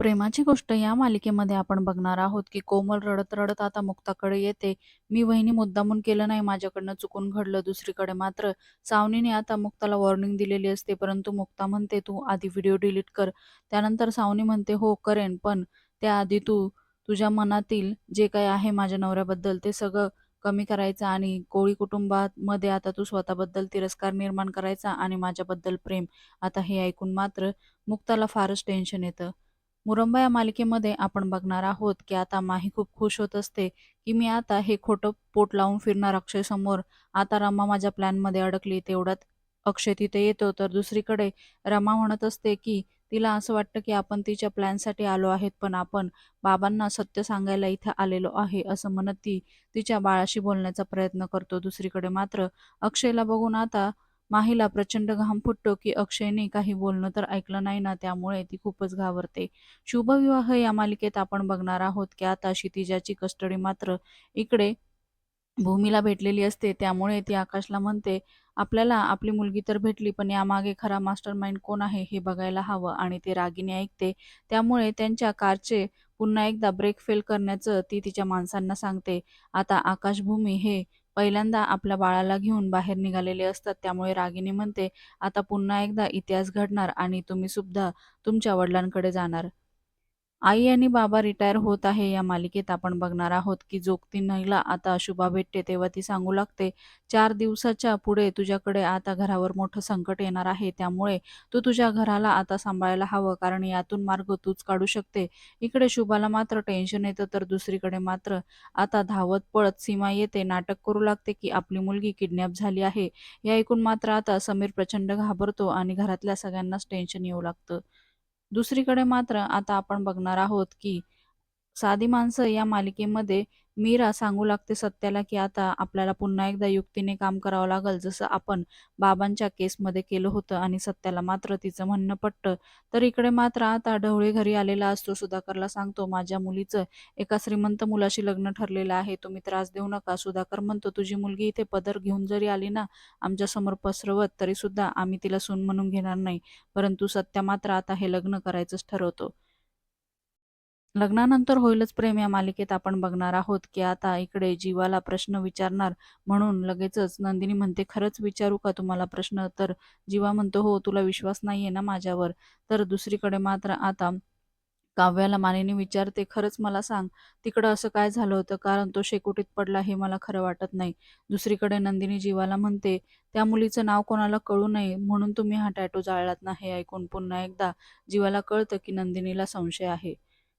प्रेमाची गोष्ट या मालिकेमध्ये आपण बघणार आहोत की कोमल रडत रडत आता मुक्ताकडे येते. मी वहिनी मुद्दामून केलं नाही, माझ्याकडनं चुकून घडलं. दुसरीकडे मात्र सावनीने आता मुक्ताला वॉर्निंग दिलेली असते, परंतु मुक्ता म्हणते तू आधी व्हिडिओ डिलीट कर. त्यानंतर सावनी म्हणते हो करेन, पण त्याआधी तू तुझ्या मनातील जे काही आहे माझ्या नवऱ्याबद्दल ते सगळं कमी करायचं आणि कोळी कुटुंबामध्ये आता तू स्वतःबद्दल तिरस्कार निर्माण करायचा आणि माझ्याबद्दल प्रेम. आता हे ऐकून मात्र मुक्ताला फारच टेन्शन येतं. मुरंबा या मालिकेमध्ये आपण बघणार आहोत की आता माही खूप खुश होत असते की मी आता हे खोटं पोट लावून फिरणार अक्षय समोर. आता रमा माझ्या प्लॅनमध्ये अडकली तेवढ्यात अक्षय तिथे येतो. तर दुसरीकडे रमा म्हणत असते की तिला असं वाटतं की आपण तिच्या प्लॅनसाठी आलो आहेत पण आपण बाबांना सत्य सांगायला इथं आलेलो आहे असं म्हणत ती तिच्या बाळाशी बोलण्याचा प्रयत्न करतो. दुसरीकडे मात्र अक्षयला बघून आता माहीला प्रचंड घाम फुटतो की अक्षयने काही बोलणं तर ऐकलं नाही ना त्यामुळे ती खूपच घाबरते. शुभविवाह या मालिकेत आपण बघणार आहोत की आता क्षितिजाची कस्टडी मात्र इकडे भूमीला भेटलेली असते त्यामुळे ती आकाशला म्हणते आपल्याला आपली मुलगी तर भेटली पण यामागे खरा मास्टर माइंड कोण आहे हे बघायला हवं आणि ते रागीने ऐकते. त्यामुळे त्यांच्या कारचे पुन्हा एकदा ब्रेक फेल करण्याचं ती तिच्या माणसांना सांगते. आता आकाश भूमी हे पहिल्यांदा आपल्या बाळाला घेऊन बाहेर निघालेले असतात. त्यामुळे रागिनी म्हणते आता पुन्हा एकदा इतिहास घडणार आणि तुम्ही सुद्धा तुमच्या वडिलांकडे जाणार. आई आणि बाबा रिटायर होत आहे. या मालिकेत आपण बघणार आहोत की जोगती नईला आता शुभा भेटते तेव्हा ती सांगू लागते चार दिवसाच्या पुढे तुझ्याकडे आता घरावर मोठं संकट येणार आहे. त्यामुळे तू तुझ्या घराला आता सांभाळायला हवं कारण यातून मार्ग तूच काढू शकते. इकडे शुभाला मात्र टेन्शन येतं तर दुसरीकडे मात्र आता धावत पळत सीमा येते. नाटक करू लागते की आपली मुलगी किडनॅप झाली आहे. या ऐकून मात्र आता समीर प्रचंड घाबरतो आणि घरातल्या सगळ्यांनाच टेन्शन येऊ लागतं. दुसरीकडे मात्र आता आपण बघणार आहोत की साधी माणसं या मालिकेमध्ये मीरा सांगू लागते सत्याला की आता आपल्याला पुन्हा एकदा युक्तीने काम करावं लागेल जसं आपण बाबांच्या केसमध्ये केलं होतं आणि सत्याला मात्र तिचं म्हणणं पटतं. तर इकडे मात्र आता ढवळे घरी आलेला असतो. सुधाकरला सांगतो माझ्या मुलीचं एका श्रीमंत मुलाशी लग्न ठरलेलं आहे. तुम्ही त्रास देऊ नका. सुधाकर म्हणतो तुझी मुलगी इथे पदर घेऊन जरी आली ना आमच्यासमोर पसरवत तरी सुद्धा आम्ही तिला सून म्हणून घेणार नाही. परंतु सत्या मात्र आता हे लग्न करायचंच ठरवतो. लग्नानंतर होईलच प्रेम या मालिकेत आपण बघणार आहोत की आता इकडे जीवाला प्रश्न विचारणार म्हणून लगेचच नंदिनी म्हणते खरंच विचारू का तुम्हाला प्रश्न? तर जीवा म्हणतो हो तुला विश्वास नाहीये ना माझ्यावर. तर दुसरीकडे मात्र आता काव्याला मानेने विचारते खरंच मला सांग तिकडं असं काय झालं होतं? कारण तो शेकोटीत पडला हे मला खरं वाटत नाही. दुसरीकडे नंदिनी जीवाला म्हणते त्या मुलीचं नाव कोणाला कळू नये? म्हणून तुम्ही हा टॅटो जाळलात ना हे ऐकून पुन्हा एकदा? जीवाला कळतं की नंदिनीला संशय आहे.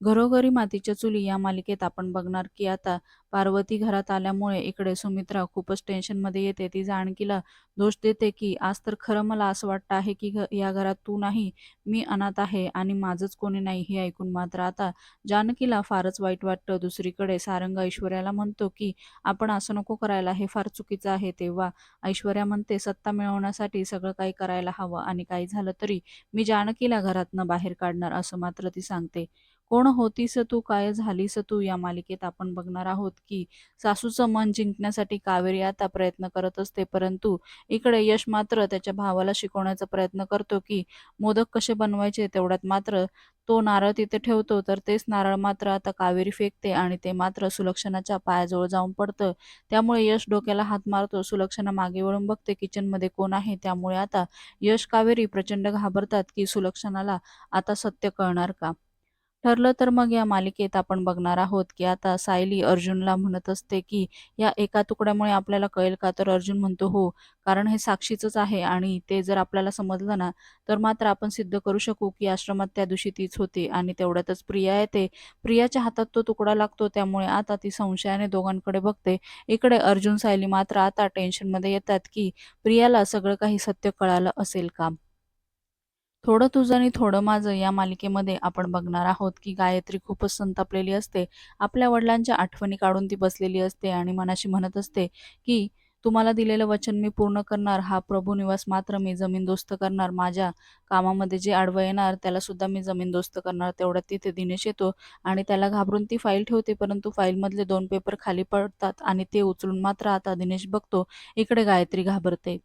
घरोघरी मातीच्या चुली या मालिकेत आपण बघणार की आता पार्वती घरात आल्यामुळे इकडे सुमित्रा खूपच टेन्शनमध्ये येते. ती जानकीला दोष देते की आज तर खरं मला असं वाटतं आहे की या घरात तू नाही मी अनाथ आहे आणि माझंच कोणी नाही हे ऐकून मात्र आता जानकीला फारच वाईट वाटतं. दुसरीकडे सारंग ऐश्वर्याला म्हणतो की आपण असं नको करायला हे फार चुकीचं आहे तेव्हा. ऐश्वर्या म्हणते सत्ता मिळवण्यासाठी सगळं काही करायला हवं आणि काही झालं तरी मी जानकीला घरातनं बाहेर काढणार असं मात्र ती सांगते. कोण होतीस तू? काय झालीस तू? या मालिकेत आपण बघणार आहोत की सासूचं मन जिंकण्यासाठी कावेरी आता प्रयत्न करत असते परंतु इकडे यश मात्र त्याच्या भावाला शिकवण्याचा प्रयत्न करतो की मोदक कसे बनवायचे तेवढ्यात मात्र तो नारळ तिथे ठेवतो. तर तेच नारळ मात्र आता कावेरी फेकते आणि ते मात्र सुलक्षणाच्या पायाजवळ जाऊन पडतं. त्यामुळे यश डोक्याला हात मारतो. सुलक्षणा मागे वळून बघते किचनमध्ये कोण आहे. त्यामुळे आता यश कावेरी प्रचंड घाबरतात की सुलक्षणाला आता सत्य कळणार का? ठरलं तर मग या मालिकेत आपण बघणार आहोत की आता सायली अर्जुनला म्हणत असते की या एका तुकड्यामुळे आपल्याला कळेल का? तर अर्जुन म्हणतो हो. कारण हे साक्षीचंच आहे आणि ते जर आपल्याला समजलं ना तर मात्र आपण सिद्ध करू शकू की आश्रमात त्या दिवशी तीच होती आणि तेवढ्यातच प्रिया येते. प्रियाच्या हातात तो तुकडा लागतो त्यामुळे आता ती संशयाने दोघांकडे बघते. इकडे अर्जुन सायली मात्र आता टेन्शनमध्ये येतात की प्रियाला सगळं काही सत्य कळालं असेल का? थोडं तुझं आणि थोडं माझं या मालिकेमध्ये आपण बघणार आहोत की गायत्री खूपच संतापलेली असते. आपल्या वडिलांच्या आठवणी काढून ती बसलेली असते आणि मनाशी म्हणत असते की तुम्हाला दिलेलं वचन मी पूर्ण करणार. हा प्रभू निवास मात्र मी जमीनदोस्त करणार. माझ्या कामामध्ये जे आडवं येणार त्याला सुद्धा मी जमीनदोस्त करणार. तेवढ्यात तिथे दिनेश येतो आणि त्याला घाबरून ती फाईल ठेवते परंतु फाईलमधले दोन पेपर खाली पडतात आणि ते उचलून मात्र आता दिनेश बघतो. इकडे गायत्री घाबरते.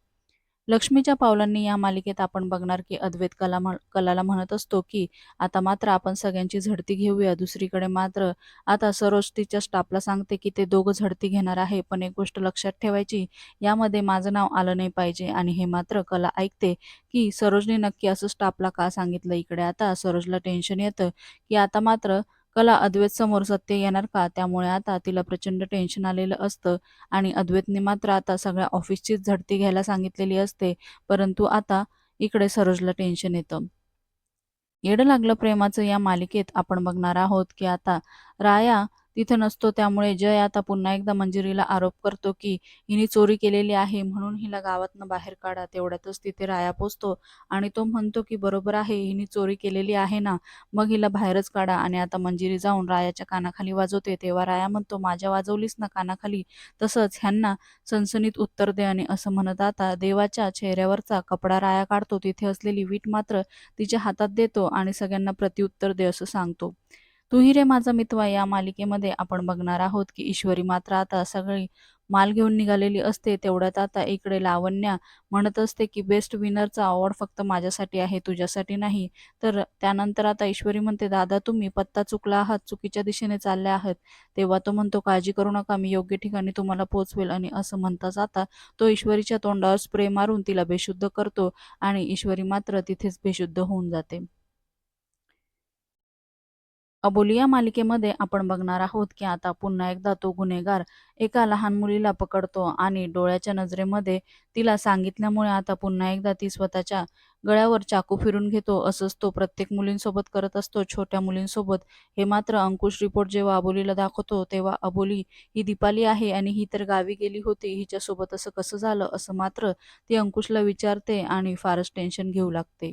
लक्ष्मीच्या पावलांनी या मालिकेत आपण बघणार की अद्वैत कला म्हण कलाला म्हणत असतो की आता मात्र आपण सगळ्यांची झडती घेऊया. दुसरीकडे मात्र आता सरोज तिच्या स्टाफला सांगते की ते दोघं झडती घेणार आहे. पण एक गोष्ट लक्षात ठेवायची यामध्ये माझं नाव आलं नाही पाहिजे आणि हे मात्र कला ऐकते की सरोजने नक्की असं स्टाफला का सांगितलं इकडे? आता सरोजला टेन्शन येतं की आता मात्र कला अद्वैत समोर सत्य येणार का? त्यामुळे आता तिला प्रचंड टेन्शन आलेलं असतं आणि अद्वैतने मात्र आता सगळ्या ऑफिसचीच झडती घ्यायला सांगितलेली असते परंतु आता इकडे सरोजला टेन्शन येतं. येडं लागलं प्रेमाचं या मालिकेत आपण बघणार आहोत की आता राया तिथे नसतो. त्यामुळे जय आता पुन्हा एकदा मंजिरीला आरोप करतो की हिने चोरी केलेली आहे म्हणून हिला गावातनं बाहेर काढा. तेवढ्यातच तिथे राया पोचतो आणि तो म्हणतो की बरोबर आहे हिने चोरी केलेली आहे ना मग हिला बाहेरच काढा आणि आता मंजिरी जाऊन रायाच्या कानाखाली वाजवते. तेव्हा राया म्हणतो माझ्या वाजवलीस ना कानाखाली? तसंच ह्यांना सनसनीत उत्तर दे आणि असं म्हणत आता देवाच्या चेहऱ्यावरचा कपडा राया काढतो. तिथे असलेली वीट मात्र तिच्या हातात देतो आणि सगळ्यांना प्रत्युत्तर दे असं सांगतो. तुही रे माझा मितवा या मालिकेमध्ये आपण बघणार आहोत की ईश्वरी मात्र आता सगळी माल घेऊन निघालेली असते. तेवढ्यात आता इकडे लावण्या म्हणत असते की बेस्ट विनरचा अवॉर्ड फक्त माझ्यासाठी आहे तुझ्यासाठी नाही. तर त्यानंतर आता ईश्वरी म्हणते दादा तुम्ही पत्ता चुकला आहात चुकीच्या दिशेने चालले आहात. तेव्हा तो म्हणतो काळजी करू नका मी योग्य ठिकाणी तुम्हाला पोचवेल आणि असं म्हणता जाता तो ईश्वरीच्या तोंडावर स्प्रे मारून तिला बेशुद्ध करतो आणि ईश्वरी मात्र तिथेच बेशुद्ध होऊन जाते. अबोली या मालिकेमध्ये आपण बघणार आहोत की आता पुन्हा एकदा तो गुन्हेगार एका लहान मुलीला पकडतो आणि डोळ्याच्या नजरेमध्ये तिला सांगितल्यामुळे आता पुन्हा एकदा ती स्वतःच्या गळ्यावर चाकू फिरून घेतो. असंच तो प्रत्येक मुलींसोबत करत असतो. छोट्या मुलींसोबत हे मात्र अंकुश रिपोर्ट जेव्हा अबोलीला दाखवतो तेव्हा अबोली ही दीपाली आहे आणि ही तर गावी गेली होती. हिच्यासोबत असं कसं झालं असं मात्र ती अंकुशला विचारते आणि फारच टेन्शन घेऊ लागते.